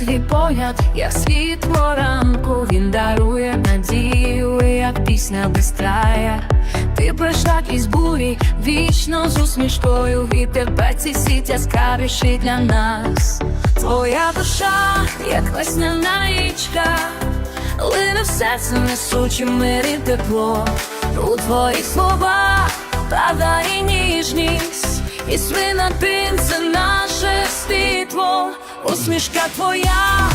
твій погляд, як світло ранку, він дарує надію, як пісня без. Ти пройшла крізь бурі, вічно з усмішкою Вітер беці сіть яскравіший для нас. Твоя душа, як весняна річка, лине в серце несучи мир і тепло. У твоїх словах правда і ніжність, і свина світло, усмішка твоя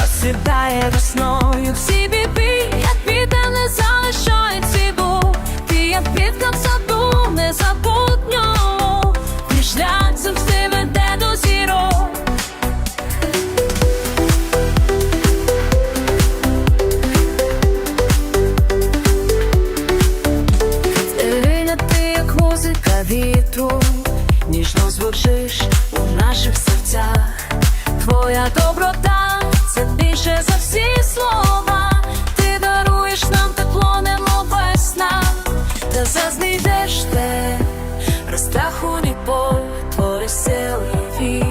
розсвітає весною. Всі біди, як вітер не залишає сліду, ти як квітка в саду незабутньо, твій шлях завжди веде до зірок. Ірина, ти як музика вітру, ніжно звучиш у наших серцях. Твоя доброта це більше за всі слова. Ти даруєш нам тепло, немов весна, та зазнайдеш те, розтраху ні боль, твори сил і вір.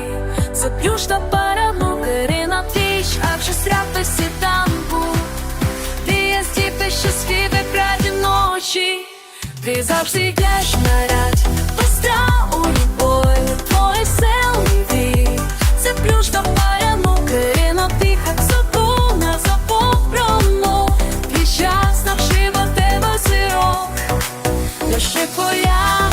Зап'юш на перемогу, Ірина, твій шлях, що стряпи сітанку. Ти є стіпи, що світи краді ночі, ти завжди йдеш наряд, Наші поля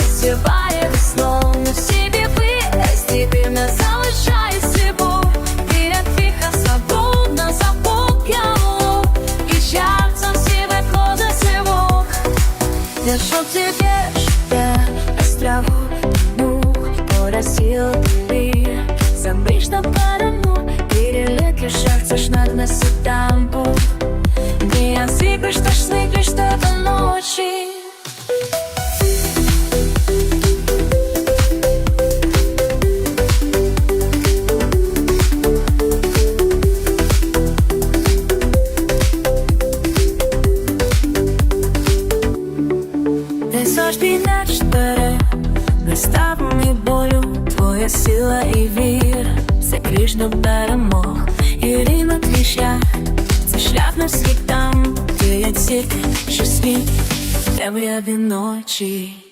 Співає весною всі біби, стіпів не залишає слібу, біля тиха саду на запоп'яну, і щастя всі виходить сивок. Якщо ти вірш, я остраху, ну, поросил ты Забыть, что парану Перелет лишь шах, над нас и там сила і вір, це ключ до перемог, і рівно твій шлях, це шлях на всіх там, ти є тільки, що світ, темряві ночі.